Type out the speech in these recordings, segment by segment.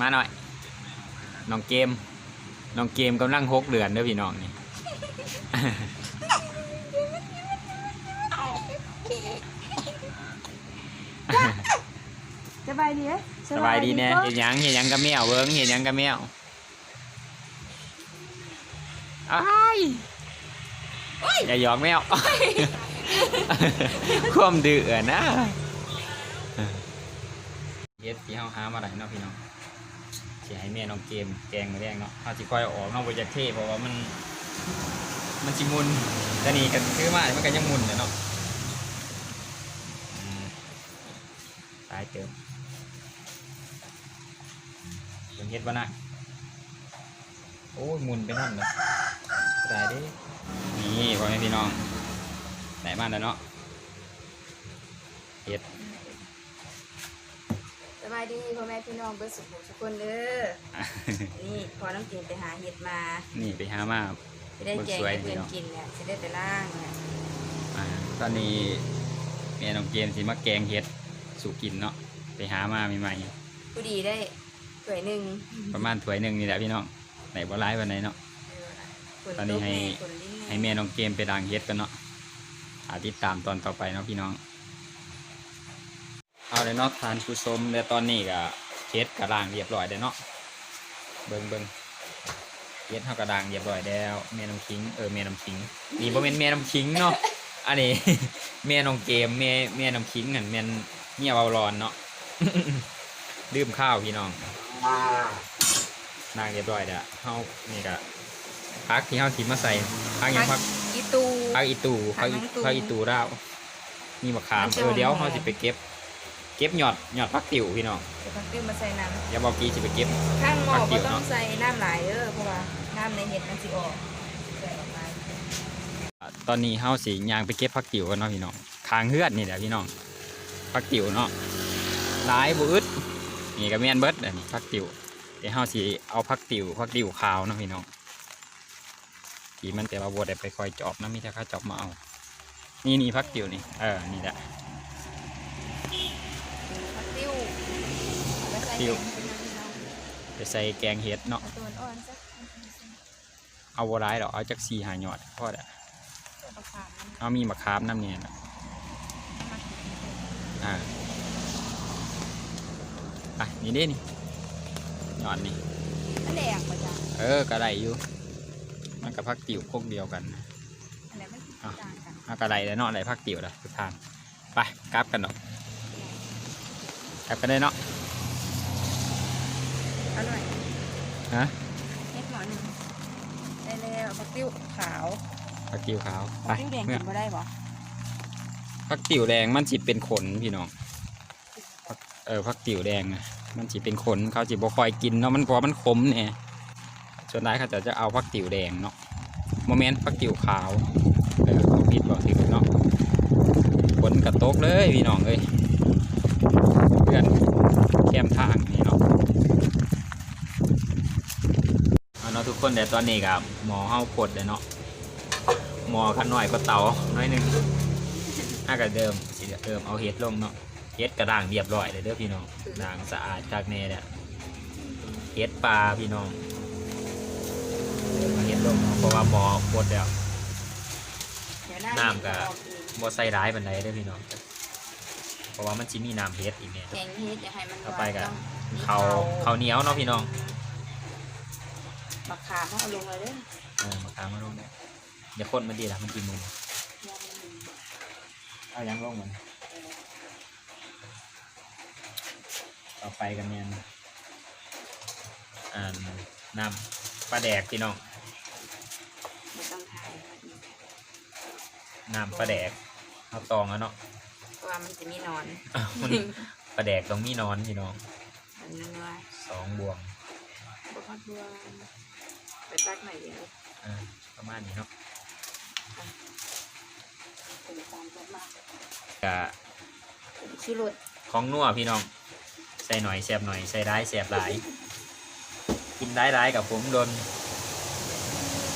มาหน่อยน้องเกมน้องเกมกำลังหกเดือนเด้อพี่น้องนี่ สบายดีไหมสบายดีแน่บ่เห็นยังเห็นยังกับแมวเบิ้งเห็นยังกับแมวอ้ายอย่าหยอกแมวความดื้อนะเย็ดที่เฮาหามาได้เนาะพี่น้อง สิให้แม่น้องเกมแกงมาแดงเนาะเฮาสิคอยออกเนาะบ่จะเทเพราะว่ามัน มันสิมุนแต่นี่ก็คือมามันก็ยังมุนเนาะตายเติมเป็นเฮ็ดวะนะโอ้ยมุนไปนั่นเลยได้เดินี่พ่อแม่พี่น้องไหนมาแล้วเนาะเฮ็ดายดีพ่อแม่พี่น้องเบิร์สุขทุกคนเด้อ นี่พอน้ำกินไปหาเห็ดมา นี่ไปหามาจะได้แกงสวยให้ดีเพื่อนเนาะกินเนี่ยจะได้ไปล่างเนี่ยอ่าตอนนี้แม่น้องเกมสิมาแกงเฮ็ดสู่กินเนาะไปหามาใหม่ผู้ดีได้ถ้วยหนึ่งๆประมาณถ้วยหนึ่งนี่แหละพี่น้องไหนบ่ร้ายวันไหนเนาะฝนตอนนี้ตกให้แน่ฝนลิ้นให้แน่แม่น้องเกมไปล้างเฮ็ดกันเนาะอาติดตามตอนต่อไปเนาะพี่น้อง เอาเลยเนาะทานผู้ชมและตอนนี้ก็เฮ็ดกระล้างเรียบร้อยแล้วเนาะเบิ่งเบิ่งเฮ็ดเฮากระล้างเรียบร้อยแล้วแม่น้องคิงเออแม่น้องคิงนี่บ่แม่นแม่น้องคิงเนาะอันนี้แม่น้องเกมแม่แม่น้องคิงนั่นแม่นเมียเบาร้อนเนาะดื่มข้าวพี่น้องล้างเรียบร้อยแล้วเฮานี่ก็พักที่เฮาสิมาใส่พักหยังพักอีตูพักอีตูผัพักกน้อีองตู่พักอีตูดาวมีมะขามมันจะเออเดี๋ยวหอมเขาสิไปเก็บ เก็บหยอดหยอดพักติ๋วพี่น้องเดี๋ยวพักติ้วมาใส่น้อย่าบอกกี้สิไปเก็บำข้างหม้อผักติ้ก็วต้องเนาะใส่น้ำหลายเด้อเพราะว่าน้ำในเห็ดมันสิออกใส่ออกมาตอนนี้เฮาสิย่างไปเก็บพักติ๋วกันเนาะพี่น้องคางเฮือดนี่แหละพี่น้องพักติ๋วเนาะหลายบ่อึดนี่ก็แม่นเบิดอันนี้พักติ๋วเดี๋ยวเฮาสิเอาพักติ๋วพักติ๋วขาวเนาะพี่น้องที่มันแต่ว่าบ่ได้ไปคอยจอบนะมีแต่เขาจอบมาเอา นี่นี่พักติ๋วนี่เออนี่แหละ ผักติ้ว เอาไปใส่ติ้วแกงเป็นน้ำพี่น้องไปใส่แกงเห็ดเนาะเอาตัวอ่อนๆสักเอาบ่ร้ายดอกเอาจักสี่หาหยอดพอได้ตัวประคามมันเอามีมะขามน้ำเนี่ยนะมากินเป็นอ่าอะนี่เด้นี่หยอดนี่อันแดงมาจ้ะเออกระไรอยู่ มันกับพักติ๋วพวกเดียวกันอันไหนมันอะต่างกันเอากระไรแล้วเนาะอะไรพักติ๋วละทุกทางไปกราบกันเนาะกราบกันได้เนาะ อร่อยฮะเฮ็ดหมอหนึ่งได้แล้วผักติ้วขาวพักติ๋วขาวผัไปกติ้วแดงเมื่กิอนบ่ได้บ่พักติ๋วแดงมันจิเป็นขนพี่น้องพักเออพักติ๋วแดงนะมันจิเป็นขนเขาจิบ่คอยกินเนาะมันเพราะมันขมเนี่ยส่วนใหญ่เขาจะจะเอาพักติ๋วแดงเนาะโมเมนต์พักติ๋วขาวเออเขาผิดบอกถึงเนาะฝนกระตกเลยพี่น้องเอ้ยเพื่อนแคมทางนี่เนาะเอาเนาะ ทุกคนแต่ตอนนี้กับหมอเฮาปลดเลยเนาะหมอขันหน่อยก็เตาน้อยหนึงถ้ากับเดิมสิเดิมเอาเฮ็ดลงเนาะเฮ็ดกระด่างเรียบร้อยเลยเด้อพี่น้องด่างสะอาดจากแน่เนี่ยเฮ็ดปลาพี่น้องเดิมเอาเฮ็ดลงเนาะเพราะว่าหมอปลดแล้วเดี๋ยวหน้าน้ำก็ออกเองบ่ใส่ร้ายบันไดเด้อพี่น้องเพราะว่ามันจิมีน้ำเฮ็ดอีกเนี่ยแกงเฮ็ดอย่าให้มันต่อไปก็ต้องมีเขาเขาวเหนียวเนาะพี่น้อง มะขามเอาลงเลยเด้อเออมาค้างมาลงเนี่ยเดี๋ยวคนมันดีละมันกินมือเอายังลงมันต่อไปกันเนี่ยอ่าน้ำปลาแดกพี่น้องไม่ต้องทายน้ำปลาแดกเอาตองแล้วเนาะเพราะว่ามันจะมีหนอนอ้าวมันปลาแดกต้องมีนอนพี่น้องมันนัวสองบวงบกพัดบัว ไปตักหน่อยเดียวเออประมาณนี้เนาะเป็นตามจัดมากกะชิลุดของนัวพี่น้อง ใส่หน่อยแสบหน่อยใส่ร้ายแสบหลาย กินร้ายร้ายๆกับผมโดน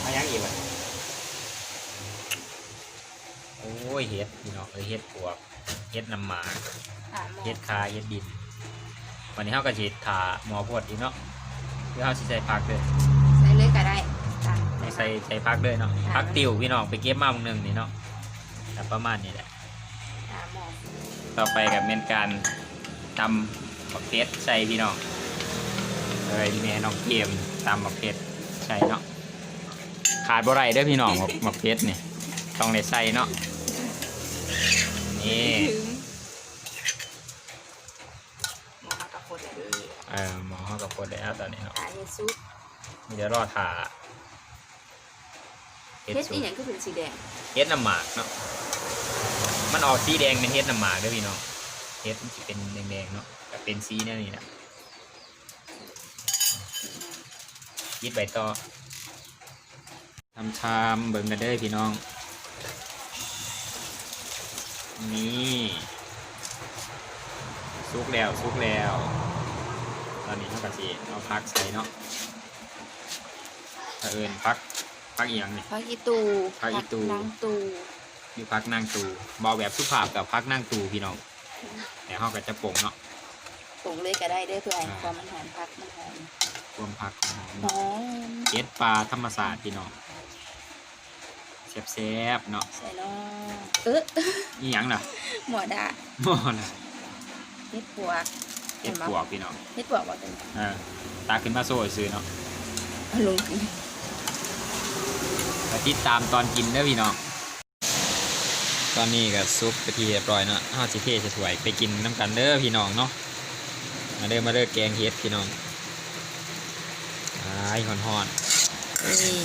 เอายังอีกวะโอ้ยเฮ็ดพี่น้องเอ้ยเฮ็ดปวกเฮ็ดน้ำหมากอ่าหมอเฮ็ดคาเฮ็ดดิน วันนี้เฮาก็สิถาหมอพดอีกเนาะเดี๋ยวเฮาสิใส่ผักเด้อใส่เลย ก็ได้ตามใส่ใส่ใส่ผักเด้อเนาะค่ะผักติวพี่น้องไปเก็บมามื้อหนึงนี่เนาะแต่ประมาณนี้แหละตามหมอต่อไปกับเป็นการตำบักเพชรใส่พี่น้องเลยแม่น้องเกมตำบักเพชรใส่เนาะขาดบ่ไรเด้อพี่น้องบักบักเพชรนี่ต้องได้ใส่เนาะนี่ถึงหมอมากับคนเลยเออหมอเขากับคนแล้วตอนนี้เนาะ ตาเฮ็ดซุป มีจะรอดถ่าเฮ็ดเฮ็ดสุอีกหยังก็เป็นสีแดงเฮ็ดน้ำหมากเนาะมันออกสีแดงเป็นเฮ็ดน้ำหมากเด้อพี่น้องเฮ็ดมันสิเป็นแดงๆเนาะก็เป็นสีแนวนี้แหละยิดใบต่อทำชามเบิ่งกันเด้อพี่น้อง นี่สุกแล้วสุกแล้ว ตอนนี้เท่ากับสิเอาพักใส่เนาะ ถ้าเอินพักพักอีหยังนี่ พักอีตูพักอีตูนางตูอยู่พักนั่งตูเบาแบบสุภาพกับพักนั่งตูพี่น้องแต่ห้องก็จะโป่งเนาะปรุงเลยก็ได้เด้อเพื่อให้อ่า ความมันหอมพักมันหอมรวมพักของหอมหอมเก็ดปลาธรรมศาสตร์พี่น้องแซ่บๆเนาะใส่น้องเอ๊ะอีหยังล่ะ หมอดาหม้อน่ะเฮ็ดปวกเก็ดปวกพี่น้องเฮ็ดปวกบ่เป็นเออตาขึ้นมาโซ่ซื้อเนาะเอาลง ไปติดตามตอนกินเด้อพี่น้อง ตอนนี้ก็ซุปไปทีเรียบร้อยเนาะห้าสิเทจะถวยไปกินน้ำกันเด้อพี่น้องเนาะ มาเด้อมาเด้อแกงเฮ็ดพี่น้องอ้ายหอนนี่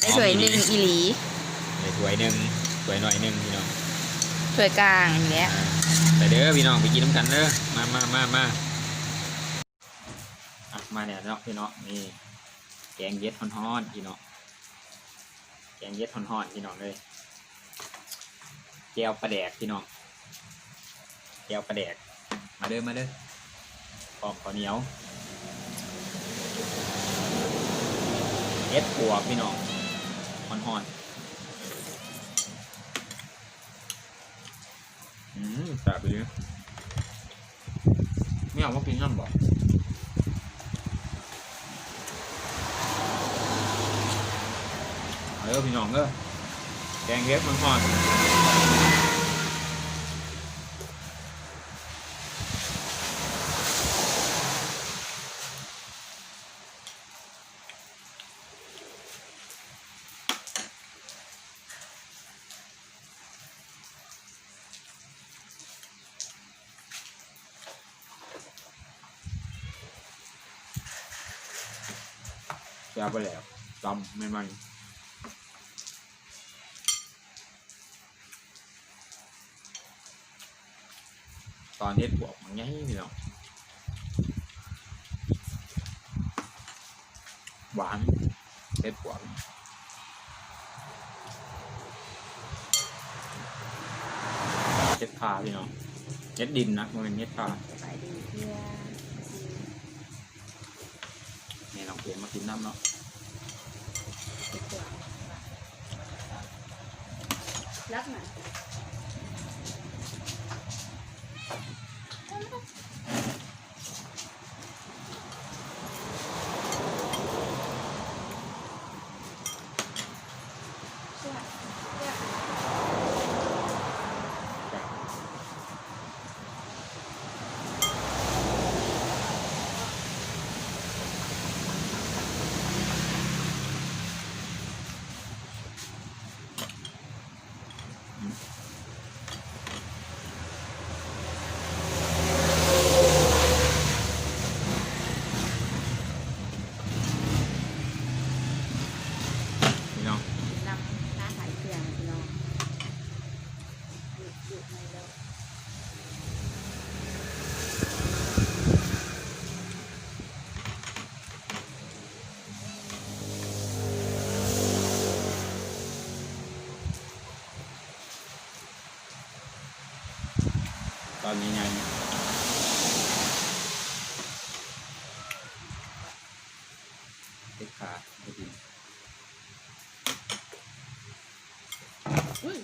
ได้ถ้วยหนึ่งอีหลีๆในถ้วยหนึ่งถ้วยหน่อยหนึ่งพี่น้อง ถ้วยกลางอย่างเงี้ยไปเด้อพี่น้องไปกินน้ำกันเด้อมามามามาอะมาเนี่ยเนาะพี่น้องนี่แกงเฮ็ดหอนๆพี่น้องแกงเฮ็ดหอนๆพี่น้องเลยแก้วปลาแดกพี่น้องแก้วปลาแดก มาเด้อมาเด้อปอกข้าวเหนียวเฮ็ดปัวกพี่น้องหอนๆอืมแซ่บดีไม่เอาว่ากินน้ำบ่เอาเด้ อพี่น้องเด้อแกงเฮ็ดหอนๆจะไปแล้วลำไม่มัน ตอนเฮ็ดบวกมันง่ายพี่น้องหวานเฮ็ดบวกเฮ็ดพาพี่น้องเฮ็ดดินนะมันเป็นเฮ็ดพาสบายดีเพื่อแม่น้องเปลี่ยนมากินน้ำเนาะเฮ็ดปวกรับม พี่น้องนำร้านขายเครื่องพี่น้องหยุดหยุดในแล้วตอนนี้ไงเฮ็ดขาไม่ดี อุ้ย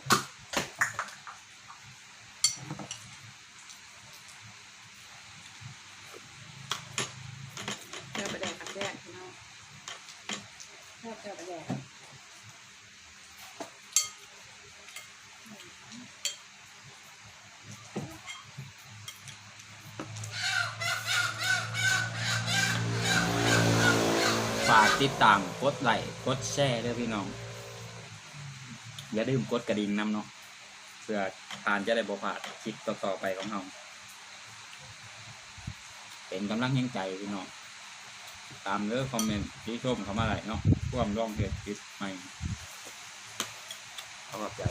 ฝากติดตามกดไลค์กดแชร์ด้วยพี่น้อง อย่าลืมกดกระดิ่งนำเนาะเพื่อทานจะได้บ่พลาดคลิปต่อๆไปของเราเป็นกำลังแห่งใจพี่น้องตามเลือคอมเมนต์ที่ชมเขามาหลเนาะร่วมร่องเหตุคลิปใหม่เอาแบบใหญ่